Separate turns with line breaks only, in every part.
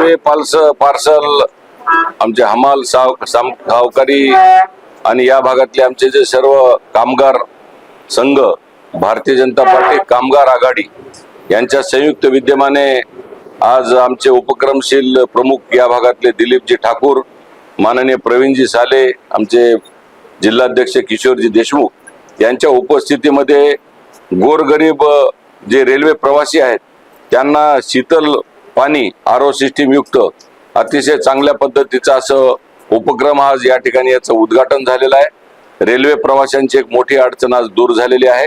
Railway पालस parcel आमचे हमाल साव साम- सावकारी आणि या भागातले आमचे जे सर्व कामगार संघ भारतीय जनता पार्टी कामगार आघाडी यांच्या संयुक्त विद्यमाने आज आमचे उपक्रमशील प्रमुख या भागातले दिलीपजी ठाकूर माननीय प्रवीणजी साले आमचे जिल्हाध्यक्ष किशोरजी देशमुख यांच्या उपस्थितीमध्ये गोरगरीब जे रेल्वे प्रवासी आहेत त्यांना शीतल पाणी आरो सिस्टीम युक्त अतिशय चांगल्या पद्धतीचा असं उपक्रम आज या ठिकाणी याचं उद्घाटन झालेलं आहे. रेल्वे प्रवाशांची एक मोठी अडचण आज दूर झालेली आहे.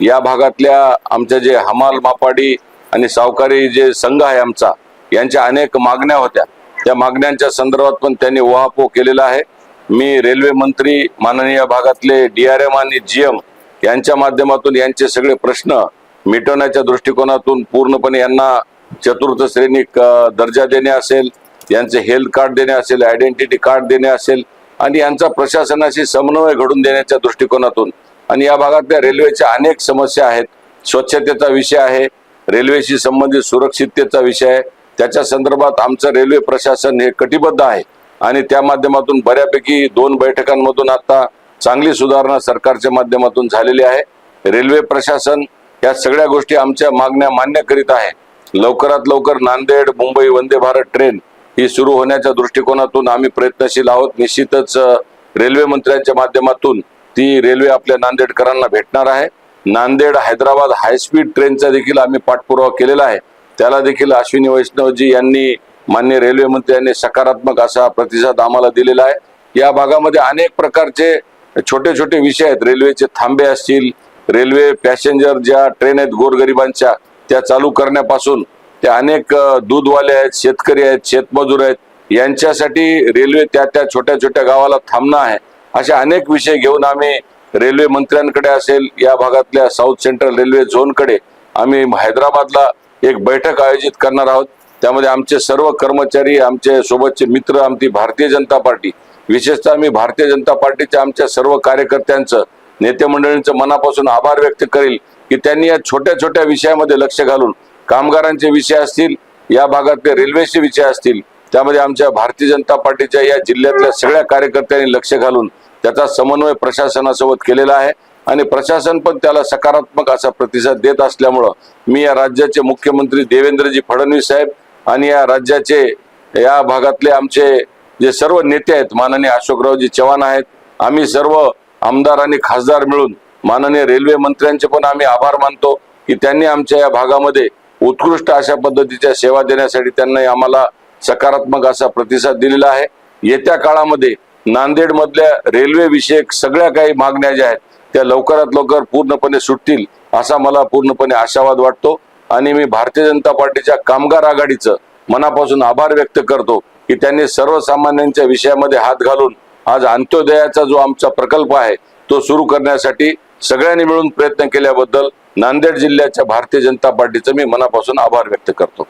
या भागातल्या आमच्या जे हमाल मापाडी आणि सावकारी जे संघ आहे आमचा यांच्या अनेक मागण्या होत्या. त्या मागण्यांच्या संदर्भात पण त्यांनी उहापोह केलेला आहे. मी रेल्वे मंत्री माननीय भागातले डी आर एम आणि जी एम यांच्या माध्यमातून यांचे सगळे प्रश्न मिटवण्याच्या दृष्टिकोनातून पूर्णपणे यांना चतुर्थ श्रेणी दर्जा देणे असेल यांचे हेल्थ कार्ड देणे असेल आयडेंटिटी कार्ड देणे असेल आणि यांचा प्रशासनाशी समन्वय घडून देण्याच्या दृष्टिकोनातून. आणि या भागातल्या रेल्वेच्या अनेक समस्या आहेत. स्वच्छतेचा विषय आहे रेल्वेशी संबंधित सुरक्षिततेचा विषय आहे. त्याच्या संदर्भात आमचं रेल्वे प्रशासन हे कटिबद्ध आहे. आणि त्या माध्यमातून बऱ्यापैकी दोन बैठकांमधून आता चांगली सुधारणा सरकारच्या माध्यमातून झालेली आहे. रेल्वे प्रशासन या सगळ्या गोष्टी आमच्या मागण्या मान्य करीत आहे. लवकरात लवकर नांदेड मुंबई वंदे भारत ट्रेन ही सुरू होण्याच्या दृष्टिकोनातून आम्ही प्रयत्नशील आहोत. निश्चितच रेल्वे मंत्र्यांच्या माध्यमातून ती रेल्वे आपल्या नांदेडकरांना भेटणार आहे. नांदेड हैदराबाद हायस्पीड ट्रेनचा देखील आम्ही पाठपुरावा केलेला आहे. त्याला देखील अश्विनी वैष्णवजी यांनी मान्य रेल्वे मंत्र्यांनी सकारात्मक असा प्रतिसाद आम्हाला दिलेला आहे. या भागामध्ये अनेक प्रकारचे छोटे छोटे विषय आहेत. रेल्वेचे थांबे असतील रेल्वे पॅसेंजर ज्या ट्रेन आहेत गोरगरिबांच्या त्या चालू करण्यापासून ते अनेक दूधवाले आहेत शेतकरी आहेत शेतमजूर आहेत यांच्यासाठी रेल्वे त्या त्या छोट्या छोट्या गावाला थांबणं आहे. असे अनेक विषय घेऊन आम्ही रेल्वे मंत्र्यांकडे असेल या भागातल्या साऊथ सेंट्रल रेल्वे झोनकडे आम्ही हैदराबादला एक बैठक आयोजित करणार आहोत. त्यामध्ये आमचे सर्व कर्मचारी आमचे सोबतचे मित्र आमची भारतीय जनता पार्टी विशेषतः आम्ही भारतीय जनता पार्टीच्या आमच्या सर्व कार्यकर्त्यांचं नेते मंडळींचं मनापासून आभार व्यक्त करेल. की त्यांनी या छोट्या छोट्या विषयामध्ये लक्ष घालून कामगारांचे विषय असतील या भागातले रेल्वेचे विषय असतील त्यामध्ये आमच्या भारतीय जनता पार्टीच्या या जिल्ह्यातल्या सगळ्या कार्यकर्त्यांनी लक्ष घालून त्याचा समन्वय प्रशासनासोबत केलेला आहे आणि प्रशासन पण त्याला सकारात्मक असा प्रतिसाद देत असल्यामुळं मी या राज्याचे मुख्यमंत्री देवेंद्रजी फडणवीस साहेब आणि या राज्याचे या भागातले आमचे जे सर्व नेते आहेत माननीय अशोकरावजी चव्हाण आहेत आम्ही सर्व आमदार आणि खासदार मिळून माननीय रेल्वे मंत्र्यांचे पण आम्ही आभार मानतो की त्यांनी आमच्या या भागामध्ये उत्कृष्ट अशा पद्धतीच्या सेवा देण्यासाठी त्यांनी आम्हाला सकारात्मक असा प्रतिसाद दिलेला आहे. येत्या काळामध्ये नांदेडमधल्या रेल्वेविषयक सगळ्या काही मागण्या ज्या आहेत त्या लवकरात लवकर पूर्णपणे सुटतील असा मला पूर्णपणे आशावाद वाटतो. आणि मी भारतीय जनता पार्टीच्या कामगार आघाडीचं मनापासून आभार व्यक्त करतो की त्यांनी सर्वसामान्यांच्या विषयामध्ये हात घालून आज अंत्योदयाचा जो आमचा प्रकल्प आहे तो सुरू करण्यासाठी सगळ्यांनी मिळून प्रयत्न केल्याबद्दल नांदेड जिल्ह्याच्या भारतीय जनता पार्टीचं मी मनापासून आभार व्यक्त करतो.